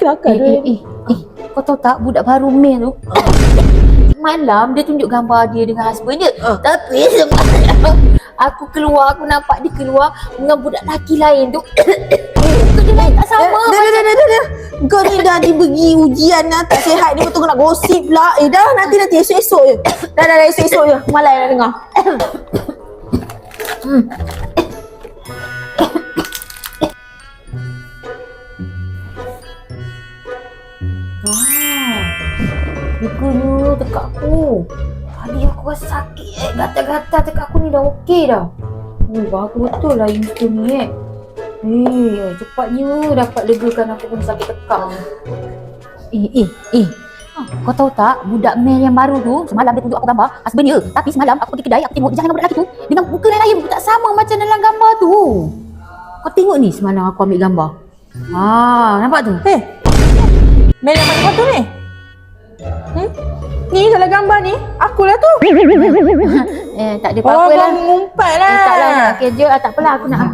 Kelakar Eh, eh, eh, eh, kau tahu tak budak baru Mel tu? Malam dia tunjuk gambar dia dengan husband dia. Ah. Tapi semalam aku keluar, aku nampak dia keluar dengan budak lelaki lain tu. Muka dia lain tak sama. dah, dah, dah, dah, dah. Kau ni dah diberi ujian lah tak sihat ni betul kau nak gosip pula. Eh dah nanti nanti esok-esok je. Dah dah dah esok-esok je. Malai nak dengar. Ah, Rupanya dekat aku. Tadi aku rasa sakit eh. Gatal-gatal dekat aku ni dah okey dah. Oh, bagus betul lah Instant ni eh. Eh, cepatnya dapat legakan aku pun sakit tekak. Eh, eh, eh. Ah, Kau tahu tak, budak Mel yang baru tu, semalam dia tunjuk aku gambar husband dia. Tapi semalam aku pergi kedai, aku tengok dia jalan dengan budak lelaki tu. Dengan muka lain-lain, tak sama macam dalam gambar tu. Kau tengok ni semalam aku ambil gambar. Ah, nampak tu? Eh. Mel yang mana tu ni? Hmm? Ni salah gambar ni. Akulah tu. Eh, tak ada Oh, apa-apa kau lah. mengumpat Eh, lah. tak lah nak kerja, ah, tak apalah aku nak